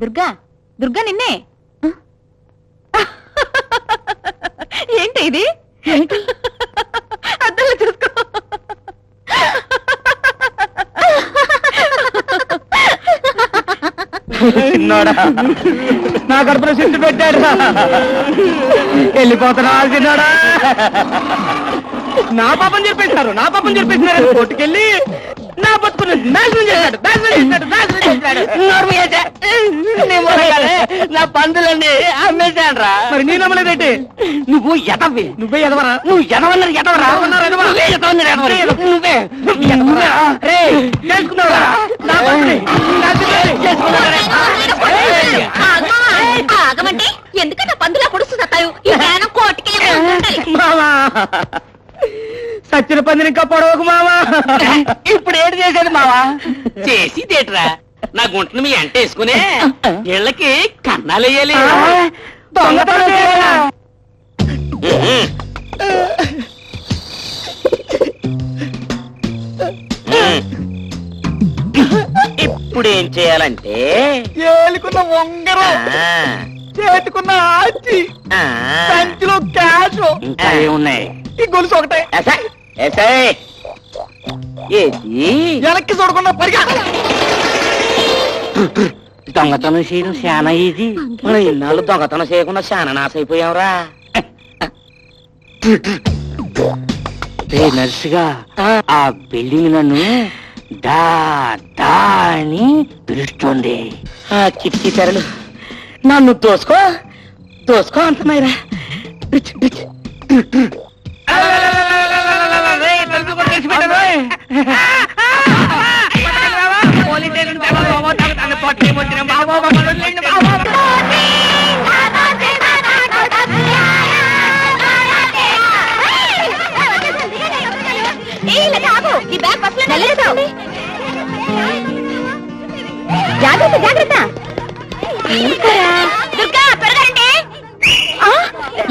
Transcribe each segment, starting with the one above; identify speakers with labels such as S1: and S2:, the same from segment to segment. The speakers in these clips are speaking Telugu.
S1: దుర్గా దుర్గా నిన్నే. ఏంటి ఇది? ఏంటి? అద్దంలో చూసుకో.
S2: చిన్నోడా నా కడుపులో సిట్టు పెట్టాడు? వెళ్ళిపోతున్నా చిన్నోడా నా పాపం చెప్పేసినారు నా పాపం చెప్పేసినారు కొట్టుకెళ్ళి నా బతుకుని నాశనం చేశాడు నాశనం చేశాడు నాశనం చేశాడు.
S3: నా పందులన్నీ అమ్మేశాను రా
S2: మరి నీ నమ్మలేదేంటి
S3: నువ్వు ఎదవి.
S2: నువ్వే ఎదవరా?
S3: నువ్వు ఎదవన్నారు ఎదవరా?
S2: ఎదవన్నారు.
S3: నువ్వే ఎదవన్నారు ఎదవరా. నువ్వే
S2: ఎదవరా? రేయ్, చేసుకున్నావురా? నా బతుకుని, నా పిల్లని చేసుకున్నావురా? రేయ్.
S1: ఆగమంటే ఎందుకన్నా పందులా పొడుస్తు సత్తావు? ఈ జ్ఞానం కోటికి
S2: మామా సచ్చిన పందిని ఇంకా పొడవకు మామా
S3: ఇప్పుడు ఏడు చేసేది మావా? చేసి తేటరా నా గుంటను మీ అంట వేసుకునే ఇళ్ళకి
S2: దొంగతనం చేయాలా?
S3: ఇప్పుడు ఏం చేయాలంటే?
S2: ఏలుకున్న ఉంగరం
S3: ఆ,
S2: చేతుకున్న ఆచి
S3: ఆ,
S2: సంచిలో క్యాష్.
S3: ఇంకా ఏమున్నాయి?
S2: ఈ గొలుసు ఒకటే.
S3: ఏది
S2: వెనక్కి చూడకుండా పరిగా
S3: దొంగతనం చేయడం చాలా ఈజీ. మనం ఇన్నాళ్ళు దొంగతనం చేయకుండా చాలా నాశ అయిపోయావురా నర్సుగా ఆ. బిల్డింగ్ నన్ను దా దా అని పిలుస్తుంది. ఆ కిటికీ తెరలు నన్ను దోసుకో దోసుకో అంటున్నాయిరా.
S1: జాగ్రత్త జాగ్రత్త దుర్గా పెరగండి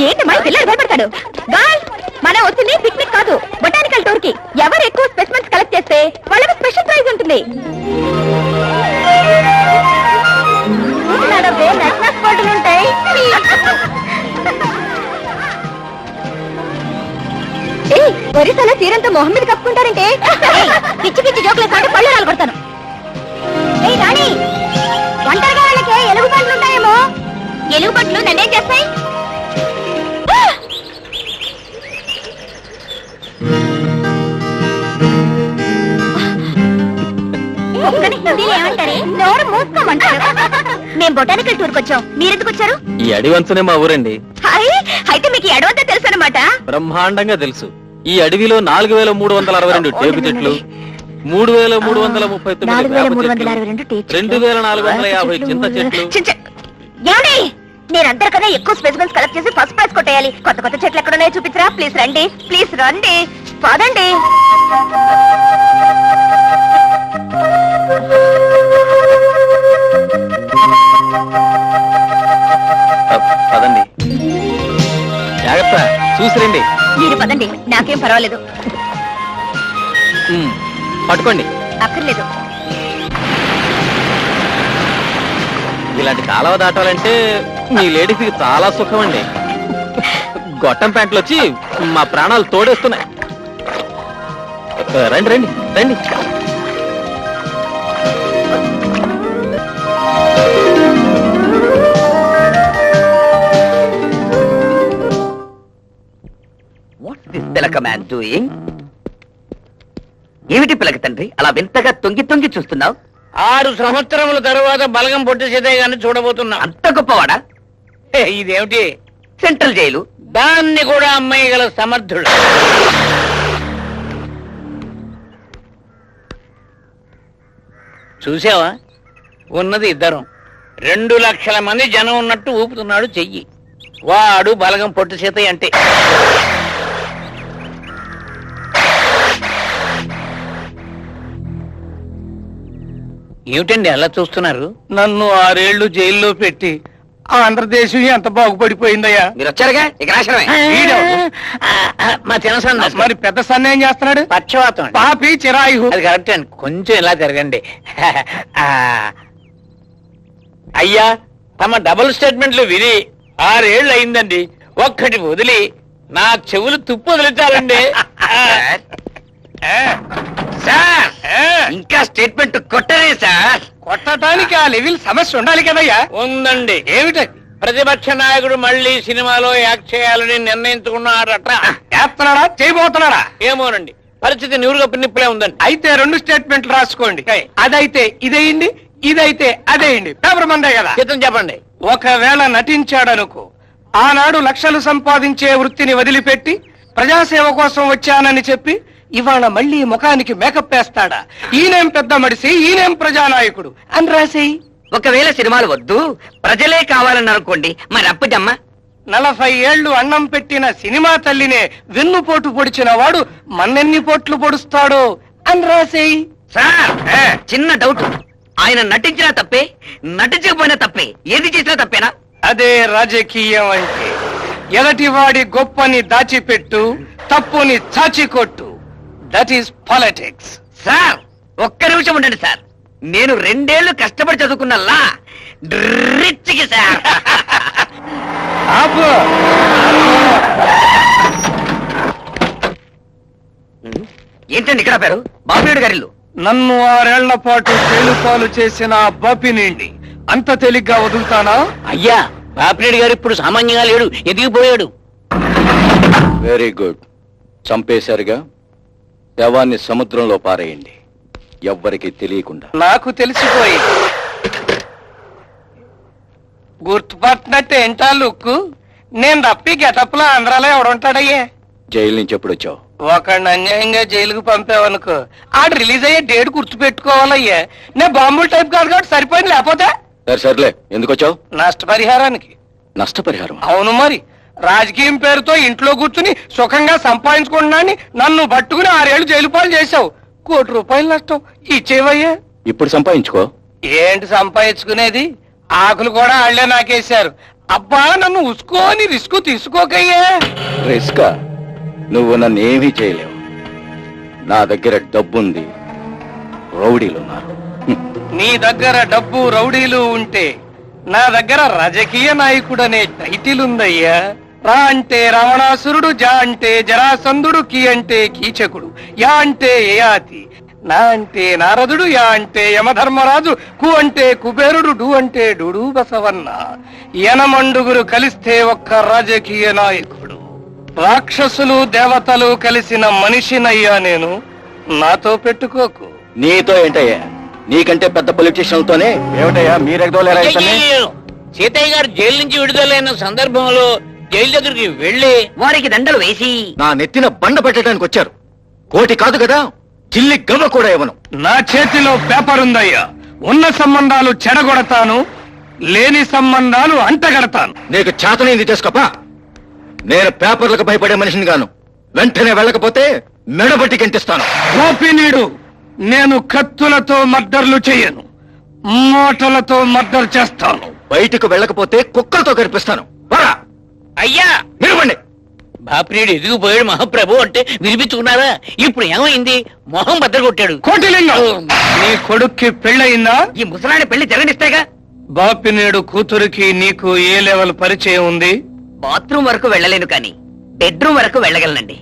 S1: ఏంటమ్మా పిల్లలు భయపడతాడు గాల్ మనం వచ్చింది పిక్నిక్ కాదు బొటానికల్ టూర్కి ఎవరు ఎక్కువ స్పెసిమెన్స్ చేస్తే వాళ్ళకి స్పెషల్ ప్రైజ్ ఉంటుంది. నడవే నెక్లెస్ బోర్డులు ఉంటాయి. ఏయ్, ఒరిస్సాలో మొహం మీద కప్పుకుంటారంటే? పిచ్చి పిచ్చి జోకులు కాదు పళ్ళు రాలు కొడతాను. రాణి! మేము బొటానికల్ టూర్కి వచ్చాం. మీరెందుకు వచ్చారు?
S4: ఈ అడివంచనే మా ఊరండి.
S1: అయితే మీకు ఈ అడవంతా తెలుసు అనమాట
S4: బ్రహ్మాండంగా తెలుసు. ఈ అడవిలో నాలుగు వేల మూడు వందల అరవై రెండు టేపు చెట్లు మూడు వేల మూడు వందల ముప్పై తొమ్మిది
S1: వేల
S4: వేప
S1: మూడు వందల
S4: చెట్లు,
S1: అరవై రెండు
S4: వేల నాలుగు వందల యాభై చింత చెట్లు.
S1: ఏమండి? అందరికన్నా ఎక్కువ స్పెసిమెన్స్ కలెక్ట్ చేసి ఫస్ట్ ప్రైజ్ కొట్టేయాలి. కొత్త కొత్త చెట్లు ఎక్కడ ఉన్నాయో చూపించరా? ప్లీజ్ రండి. ప్లీజ్ రండి. పదండి.
S4: పదండి. జాగ్రత్త చూసిరండి.
S1: మీరు పదండి నాకేం పర్వాలేదు.
S4: ఉమ్, పట్టుకోండి.
S1: అక్కర్లేదు.
S4: ఇలాంటి కాలువ దాటాలంటే మీ లేడీస్కి చాలా సుఖం అండి గొట్టం ప్యాంట్లు వచ్చి మా ప్రాణాలు తోడేస్తున్నాయి. రండి రండి రండి.
S3: పిలక మ్యాన్ డూయింగ్ ఏమిటి పిలక తండ్రి? అలా వింతగా తొంగి తొంగి చూస్తున్నావు?
S5: ఆరు సంవత్సరముల తరువాత బలగం పొట్టి సీతయ్య చూడబోతున్నా.
S3: అంత గొప్పవాడా?
S5: ఇదేమిటి?
S3: Central jail.
S5: దాన్ని కూడా అమ్మాయిగల సమర్థుడు. చూసావా? ఉన్నది ఇద్దరం. రెండు లక్షల మంది జనం ఉన్నట్టు ఊపుతున్నాడు చెయ్యి. వాడు బలగం పొట్టి సీతయ్య అంటే. ఏమిటండి అలా చూస్తున్నారు? నన్ను ఆరేళ్ళు జైల్లో పెట్టి ఆంధ్రదేశం ఎంత బాగుపడిపోయిందయ్యా?
S3: మీరు వచ్చారుగా? ఇక నాశనమే.
S5: వీడెవడు? మా
S2: మరి పెద్ద సన్న ఏం చేస్తున్నాడు?
S5: పక్షవాతం అండి.
S2: పాపి చిరాయు
S5: అది కరెక్ట్ అండి. కొంచెం ఇలా తిరగండి ఆ, అయ్యా తమ డబుల్ స్టేట్మెంట్లు విని ఆరేళ్ళు అయిందండి. ఒక్కటి వదిలి నా చెవులు తుప్పు వదిలించాలండి
S3: సార్ ఇంకా స్టేట్మెంట్ కొట్టరే సార్!
S6: కొట్టడానికి ఆ లెవెల్ సమస్య ఉండాలి కదయ్యా!
S5: ఉందండి.
S6: ఏమిటది
S5: ప్రతిపక్ష నాయకుడు మళ్ళీ సినిమాలో యాక్ట్ చేయాలని నిర్ణయించుకున్నాడట
S6: చేస్తున్నాడా? చేయబోతున్నాడా?
S5: ఏమోనండి. పరిస్థితి నివురుగా పిన్నిప్పులే ఉందండి.
S6: అయితే రెండు స్టేట్మెంట్లు రాసుకోండి. అదైతే ఇదేయండి ఇదైతే అదేయండి పేపర్ మందే కదా?
S5: చిత్తం చెప్పండి.
S6: ఒకవేళ నటించాడనుకో ఆనాడు లక్షలు సంపాదించే వృత్తిని వదిలిపెట్టి ప్రజాసేవ కోసం వచ్చానని చెప్పి ఇవాళ మళ్ళీ ముఖానికి మేకప్ వేస్తాడా? ఈయనేం పెద్ద మడిసి ఈయనేం ప్రజానాయకుడు? అని రాసేయి
S3: ఒకవేళ సినిమాలు వద్దు ప్రజలే కావాలని అనుకోండి మరి అప్పటమ్మా
S6: నలభై ఏళ్ళు అన్నం పెట్టిన సినిమా తల్లినే వెన్నుపోటు పొడిచిన వాడు మన్నెన్ని పోట్లు పొడుస్తాడో? అని రాసేయి
S3: సార్! చిన్న డౌట్. ఆయన నటించినా తప్పే నటించకపోయినా తప్పే. ఏది చేసినా తప్పేనా?
S6: అదే రాజకీయం అంటే ఎదటివాడి గొప్పని దాచిపెట్టు తప్పుని చాచికొట్టు. దట్ ఈస్ పాలిటిక్స్
S3: సార్ ఒక్క నిమిషం ఉండండి సార్. నేను రెండేళ్ళు కష్టపడి చదువుకున్న లా. డ్రిచ్కి సార్.
S6: ఆపు.
S3: ఏంటండి ఇక్కడ పేరు? బాబులేడు గారిల్లు
S6: నన్ను ఆరేళ్ళ పాటు తేలుపాలు చేసిన ఆ బపినిండి అంత తేలిగ్గా వదులుతానా?
S5: అయ్యా బాపిరెడ్డి గారు ఇప్పుడు సామాన్యంగా లేడు ఎదిగిపోయాడు.
S7: Very good చంపేశారుగా? శవాన్ని సముద్రంలో పారేయండి. ఎవ్వరికి తెలియకుండా.
S6: నాకు తెలిసిపోయింది గుర్తుపట్టినట్టు ఏంటా లుక్కు? నేను తప్పి గెటప్లో ఆంధ్రాలో ఎవడుంటాడయ్యే?
S7: జైలు నుంచి ఎప్పుడు వచ్చావు?
S6: ఒకడిని అన్యాయంగా జైలుకు పంపావనుకో. ఆడు రిలీజ్ అయ్యే డేట్ గుర్తు పెట్టుకోవాలయ్యా నేను బాంబుల్ టైప్ కాదు కాబట్టి సరిపోయింది లేకపోతే?
S7: సరే సర్లే. ఎందుకు వచ్చావు?
S6: నష్టపరిహారానికి.
S7: నష్టపరిహారం
S6: అవును మరి. రాజకీయం పేరుతో ఇంట్లో కూర్చుని సుఖంగా సంపాదించుకుంటున్నాని నన్ను పట్టుకుని ఆరేళ్ళు జైలు పాలు చేశావు. కోటి రూపాయలు నష్టం. ఇచ్చేవయ్యా?
S7: ఇప్పుడు సంపాదించుకో.
S6: ఏంటి సంపాదించుకునేది? ఆకులు కూడా ఆళ్ళే నాకేశారు. అబ్బా నన్ను ఉసుకోని రిస్క్ తీసుకోకయ్యా.
S7: రిస్క్? నువ్వు నన్ను ఏమీ చేయలేవు. నా దగ్గర డబ్బుంది. రౌడీలు ఉన్నారు హ్మ్.
S6: నీ దగ్గర డబ్బు రౌడీలు ఉంటే నా దగ్గర రాజకీయ నాయకుడనే టైటిల్ ఉందయ్యా. రా అంటే రావణాసురుడు జా అంటే జరాసంధుడు కి అంటే కీచకుడు యా అంటే యయాతి నా అంటే నారదుడు యా అంటే యమధర్మరాజు కు అంటే కుబేరుడు డు అంటే డుడు బసవన్న. యనమండుగురు కలిస్తే ఒక్క రాజకీయ నాయకుడు. రాక్షసులు దేవతలు కలిసిన మనిషినయ్యా నేను. నాతో పెట్టుకోకు.
S7: నీతో ఏంటయ్యా? నీకంటే పెద్ద పొలిటీషియన్లతోనే? ఏమిటయ్యా మీరెగదోలేరా ఇతన్ని?
S5: సీతయ్య గారు జైలు నుంచి విడుదలైన సందర్భంలో జైలు దగ్గరికి వెళ్ళి
S3: వారికి దండలు వేసి
S7: నా నెత్తిన బండ పెట్టడానికి వచ్చారు. కోటి కాదు కదా చిల్లి గవ్వ కూడా ఇవ్వను.
S6: నా చేతిలో పేపర్ ఉందయ్యా. ఉన్న సంబంధాలు చెడగొడతాను లేని సంబంధాలు అంటగడతాను.
S7: నీకు చేతనైంది చేసుకోపా నేను పేపర్లకు భయపడే మనిషిని గాను వెంటనే వెళ్ళకపోతే మెడబట్టి గెంటిస్తాను.
S6: గోపినీడు నేను కత్తులతో మర్డర్లు చేయను మోటలతో మర్డర్ చేస్తాను.
S7: బయటకు వెళ్ళకపోతే కుక్కలతో కనిపిస్తాను
S5: అయ్యా!
S7: నిలవండి
S5: బాపిరెడ్డి ఎదిగిపోయాడు మహాప్రభు అంటే వినిపించుకున్నారా? ఇప్పుడు ఏమైంది? మొహం బద్దలు కొట్టాడు.
S6: కోటిలింగం! నీ కొడుక్కి పెళ్ళయిందా?
S3: ఈ ముసలాడి పెళ్ళి జరగనిస్తేగా?
S6: బాపినేడు కూతురికి నీకు ఏ లెవెల్ పరిచయం ఉంది?
S3: బాత్రూమ్ వరకు వెళ్ళలేను కానీ బెడ్రూమ్ వరకు వెళ్ళగలనండి.